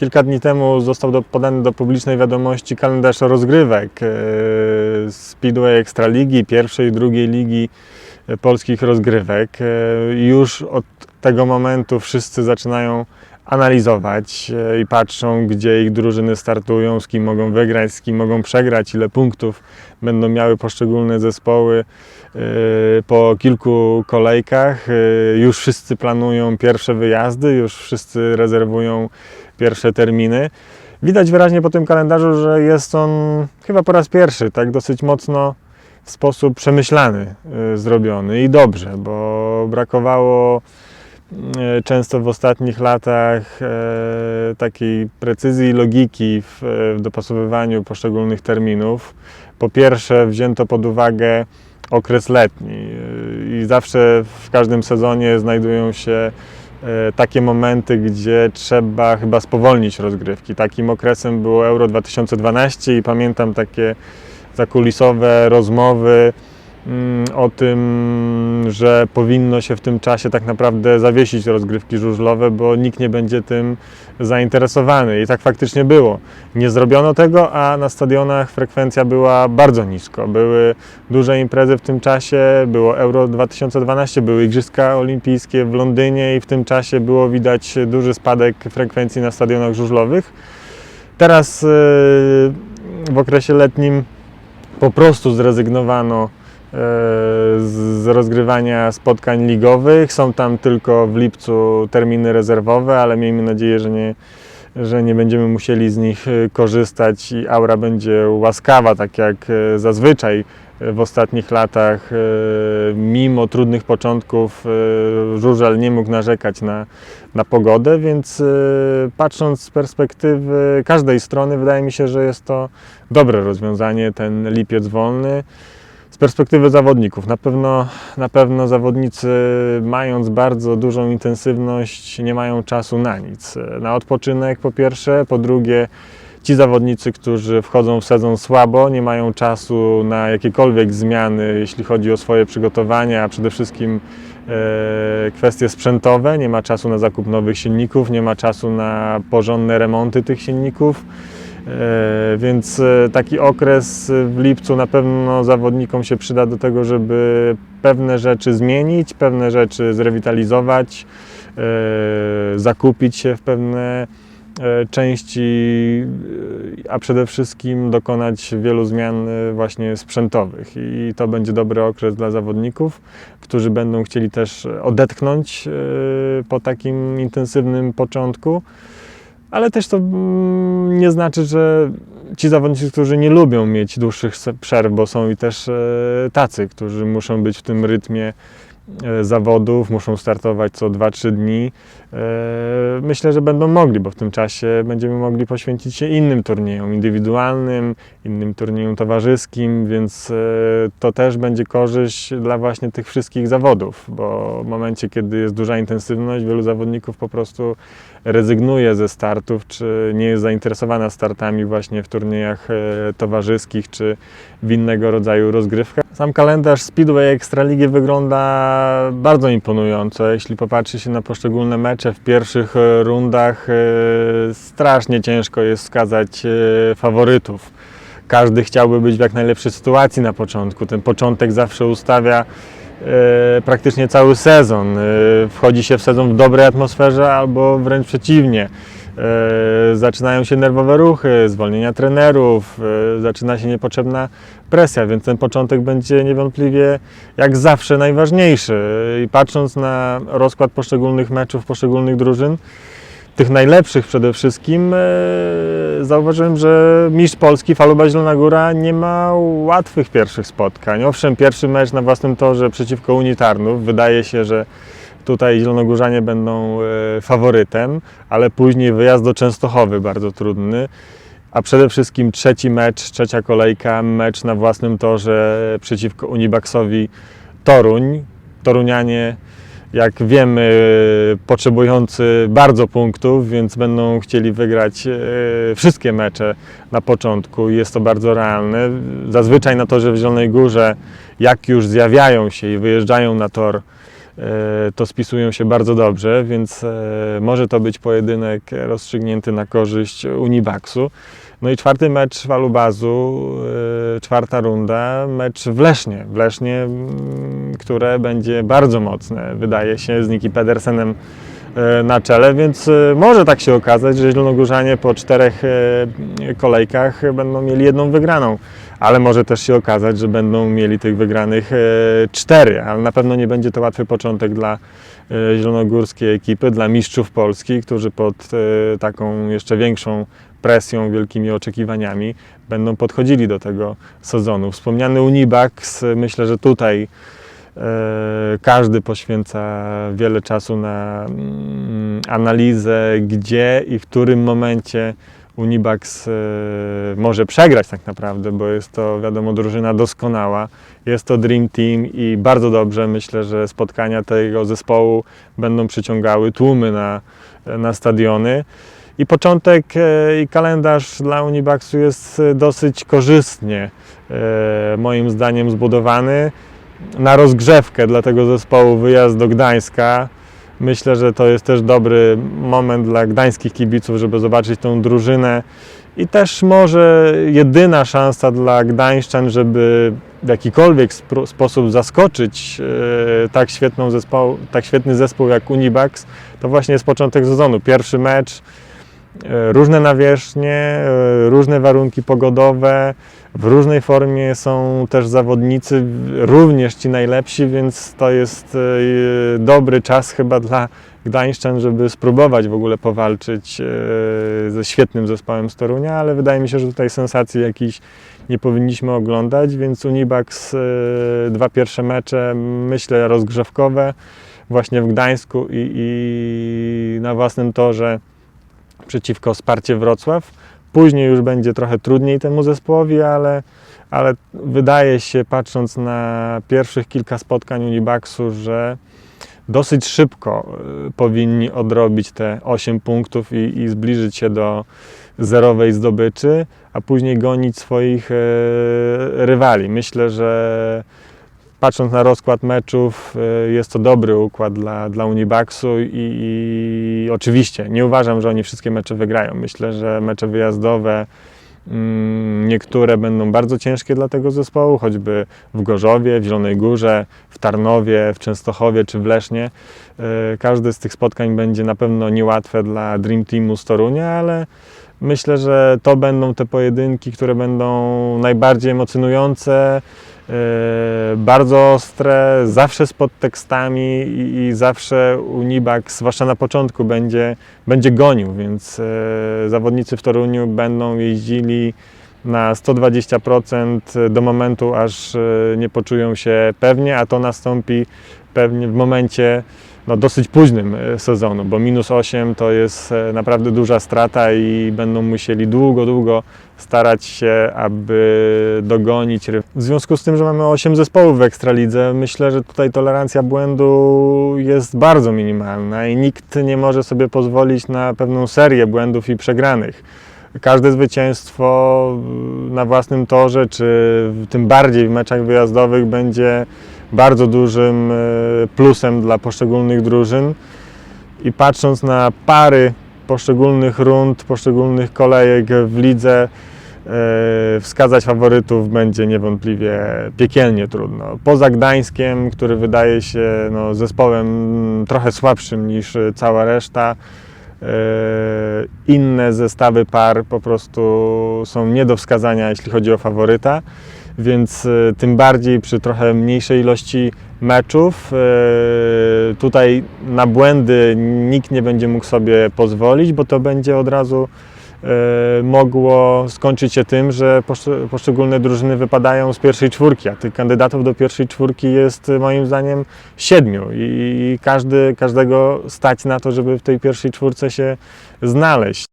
kilka dni temu został do, podany do publicznej wiadomości kalendarz rozgrywek e, Speedway Ekstraligi, pierwszej i drugiej ligi e, polskich rozgrywek. E, Już od tego momentu wszyscy zaczynają analizować i patrzą, gdzie ich drużyny startują, z kim mogą wygrać, z kim mogą przegrać, ile punktów będą miały poszczególne zespoły po kilku kolejkach. Już wszyscy planują pierwsze wyjazdy, już wszyscy rezerwują pierwsze terminy. Widać wyraźnie po tym kalendarzu, że jest on chyba po raz pierwszy tak dosyć mocno w sposób przemyślany e, zrobiony i dobrze, bo brakowało e, często w ostatnich latach e, takiej precyzji i logiki w, dopasowywaniu poszczególnych terminów. Po pierwsze, wzięto pod uwagę okres letni i zawsze w każdym sezonie znajdują się takie momenty, gdzie trzeba chyba spowolnić rozgrywki. Takim okresem było Euro 2012 i pamiętam takie zakulisowe rozmowy o tym, że powinno się w tym czasie tak naprawdę zawiesić rozgrywki żużlowe, bo nikt nie będzie tym zainteresowany. I tak faktycznie było. Nie zrobiono tego, a na stadionach frekwencja była bardzo nisko. Były duże imprezy w tym czasie, było Euro 2012, były Igrzyska Olimpijskie w Londynie i w tym czasie było widać duży spadek frekwencji na stadionach żużlowych. Teraz yy, w okresie letnim po prostu zrezygnowano z rozgrywania spotkań ligowych. Są tam tylko w lipcu terminy rezerwowe, ale miejmy nadzieję, że nie, że nie będziemy musieli z nich e, korzystać i aura będzie łaskawa, tak jak e, zazwyczaj w ostatnich latach, e, mimo trudnych początków, e, żużel nie mógł narzekać na, na pogodę, więc e, patrząc z perspektywy każdej strony, wydaje mi się, że jest to dobre rozwiązanie, ten lipiec wolny. Perspektywy zawodników, na pewno, na pewno zawodnicy, mając bardzo dużą intensywność, nie mają czasu na nic. Na odpoczynek po pierwsze, po drugie, ci zawodnicy, którzy wchodzą w sezon słabo, nie mają czasu na jakiekolwiek zmiany, jeśli chodzi o swoje przygotowania, a przede wszystkim e, kwestie sprzętowe. Nie ma czasu na zakup nowych silników, nie ma czasu na porządne remonty tych silników. E, Więc e, taki okres w lipcu na pewno zawodnikom się przyda do tego, żeby pewne rzeczy zmienić, pewne rzeczy zrewitalizować, e, zakupić się w pewne e, części, e, a przede wszystkim dokonać wielu zmian e, właśnie sprzętowych. I to będzie dobry okres dla zawodników, którzy będą chcieli też odetchnąć e, po takim intensywnym początku. Ale też to mm, nie znaczy, że ci zawodnicy, którzy nie lubią mieć dłuższych przerw, bo są i też e, tacy, którzy muszą być w tym rytmie e, zawodów, muszą startować co 2-3 dni. E, Myślę, że będą mogli, bo w tym czasie będziemy mogli poświęcić się innym turniejom indywidualnym, innym turniejom towarzyskim, więc to też będzie korzyść dla właśnie tych wszystkich zawodów, bo w momencie, kiedy jest duża intensywność, wielu zawodników po prostu rezygnuje ze startów, czy nie jest zainteresowana startami właśnie w turniejach e, towarzyskich, czy w innego rodzaju rozgrywkach. Sam kalendarz Speedway Ekstraligi wygląda bardzo imponująco. Jeśli popatrzy się na poszczególne mecze w pierwszych e, rundach, e, strasznie ciężko jest wskazać faworytów. Każdy chciałby być w jak najlepszej sytuacji na początku. Ten początek zawsze ustawia praktycznie cały sezon. E, wchodzi się w sezon w dobrej atmosferze albo wręcz przeciwnie. E, zaczynają się nerwowe ruchy, zwolnienia trenerów, e, zaczyna się niepotrzebna presja, więc ten początek będzie niewątpliwie jak zawsze najważniejszy. I patrząc na rozkład poszczególnych meczów, poszczególnych drużyn, tych najlepszych przede wszystkim, e, zauważyłem, że mistrz Polski, Faluba Zielona Góra, nie ma łatwych pierwszych spotkań. Owszem, pierwszy mecz na własnym torze przeciwko Unii Tarnów. Wydaje się, że tutaj Zielonogórzanie będą e, faworytem, ale później wyjazd do Częstochowy bardzo trudny. A przede wszystkim trzeci mecz, trzecia kolejka, mecz na własnym torze przeciwko Unibaksowi Toruń. Torunianie jak wiemy, potrzebujący bardzo punktów, więc będą chcieli wygrać e, wszystkie mecze na początku i jest to bardzo realne. Zazwyczaj na torze w Zielonej Górze, jak już zjawiają się i wyjeżdżają na tor e, to spisują się bardzo dobrze, więc e, może to być pojedynek rozstrzygnięty na korzyść Unibaxu. No i czwarty mecz Walubazu, e, czwarta runda, mecz w Lesznie. W Lesznie, mm, które będzie bardzo mocne, wydaje się, z Niki Pedersenem e, na czele, więc e, może tak się okazać, że Zielonogórzanie po czterech kolejkach będą mieli jedną wygraną, ale może też się okazać, że będą mieli tych wygranych cztery, ale na pewno nie będzie to łatwy początek dla zielonogórskiej ekipy, dla mistrzów Polski, którzy pod taką jeszcze większą presją, wielkimi oczekiwaniami będą podchodzili do tego sezonu. Wspomniany Unibax, myślę, że tutaj e, każdy poświęca wiele czasu na mm, analizę, gdzie i w którym momencie Unibax e, może przegrać tak naprawdę, bo jest to wiadomo drużyna doskonała. Jest to Dream Team i bardzo dobrze myślę, że spotkania tego zespołu będą przyciągały tłumy na, na stadiony. I początek e, i kalendarz dla Unibaxu jest e, dosyć korzystnie, e, moim zdaniem, zbudowany. Na rozgrzewkę dla tego zespołu wyjazd do Gdańska. Myślę, że to jest też dobry moment dla gdańskich kibiców, żeby zobaczyć tą drużynę. I też może jedyna szansa dla Gdańszczan, żeby w jakikolwiek sposób zaskoczyć e, tak, zespoł, tak świetny zespół jak Unibax, to właśnie jest początek sezonu. Pierwszy mecz, różne nawierzchnie, e, różne warunki pogodowe, w różnej formie są też zawodnicy, również ci najlepsi, więc to jest e, dobry czas chyba dla Gdańszczan, żeby spróbować w ogóle powalczyć e, ze świetnym zespołem z Torunia, ale wydaje mi się, że tutaj sensacji jakichś nie powinniśmy oglądać, więc Unibax e, dwa pierwsze mecze, myślę rozgrzewkowe właśnie w Gdańsku i, i na własnym torze przeciwko Sparcie Wrocław. Później już będzie trochę trudniej temu zespołowi, ale, ale wydaje się, patrząc na pierwszych kilka spotkań Unibaxu, że dosyć szybko y, powinni odrobić te 8 punktów i, i zbliżyć się do zerowej zdobyczy, a później gonić swoich e, rywali. Myślę, że patrząc na rozkład meczów, e, jest to dobry układ dla, dla Unibaxu i, i oczywiście nie uważam, że oni wszystkie mecze wygrają. Myślę, że mecze wyjazdowe mm, niektóre będą bardzo ciężkie dla tego zespołu, choćby w Gorzowie, w Zielonej Górze, w Tarnowie, w Częstochowie czy w Lesznie. E, Każde z tych spotkań będzie na pewno niełatwe dla Dream Teamu z Torunia, ale myślę, że to będą te pojedynki, które będą najbardziej emocjonujące, e, bardzo ostre, zawsze z podtekstami i, i zawsze Unibax, zwłaszcza na początku, będzie, będzie gonił, więc e, zawodnicy w Toruniu będą jeździli na 120% do momentu, aż e, nie poczują się pewnie, a to nastąpi pewnie w momencie no, dosyć późnym e, sezonu, bo minus 8 to jest e, naprawdę duża strata i będą musieli długo, długo starać się, aby dogonić. W związku z tym, że mamy 8 zespołów w Ekstralidze, myślę, że tutaj tolerancja błędu jest bardzo minimalna i nikt nie może sobie pozwolić na pewną serię błędów i przegranych. Każde zwycięstwo na własnym torze, czy tym bardziej w meczach wyjazdowych będzie bardzo dużym e, plusem dla poszczególnych drużyn. I patrząc na pary poszczególnych rund, poszczególnych kolejek w lidze, e, wskazać faworytów będzie niewątpliwie piekielnie trudno. Poza Gdańskiem, który wydaje się no, zespołem trochę słabszym niż cała reszta, e, inne zestawy par po prostu są nie do wskazania, jeśli chodzi o faworyta więc e, tym bardziej przy trochę mniejszej ilości meczów. e, Tutaj na błędy nikt nie będzie mógł sobie pozwolić, bo to będzie od razu e, mogło skończyć się tym, że poszcze- poszczególne drużyny wypadają z pierwszej czwórki, a tych kandydatów do pierwszej czwórki jest moim zdaniem siedmiu i każdy, każdego stać na to, żeby w tej pierwszej czwórce się znaleźć.